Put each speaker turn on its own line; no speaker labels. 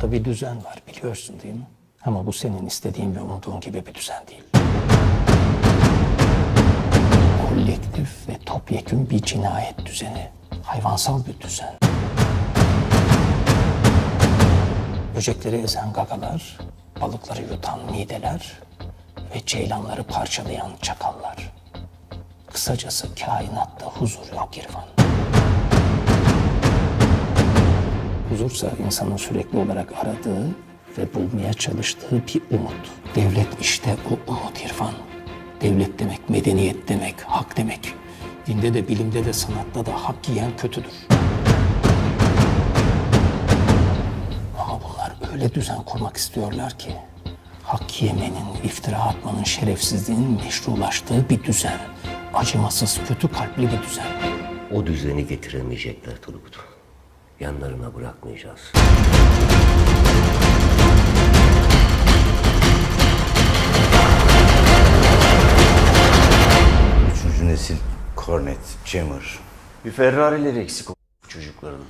Sanatta bir düzen var biliyorsun değil mi? Ama bu senin istediğin ve umduğun gibi bir düzen değil. Kolektif ve topyekün bir cinayet düzeni. Hayvansal bir düzen. Böcekleri ezen gagalar, balıkları yutan mideler ve ceylanları parçalayan çakallar. Kısacası kainatta huzur yok İrfan. Huzursa insanın sürekli olarak aradığı ve bulmaya çalıştığı bir umut. Devlet işte o umut İrfan. Devlet demek, medeniyet demek, hak demek. Dinde de, bilimde de, sanatta da hak yiyen kötüdür. Ama bunlar öyle düzen kurmak istiyorlar ki hak yemenin, iftira atmanın, şerefsizliğin meşrulaştığı bir düzen. Acımasız, kötü kalpli bir düzen.
O düzeni getiremeyecekler Turgut. Yanlarına bırakmayacağız.
Üçüncü nesil Cornet, Jammer.
Bir Ferrari'leri eksik o çocukların.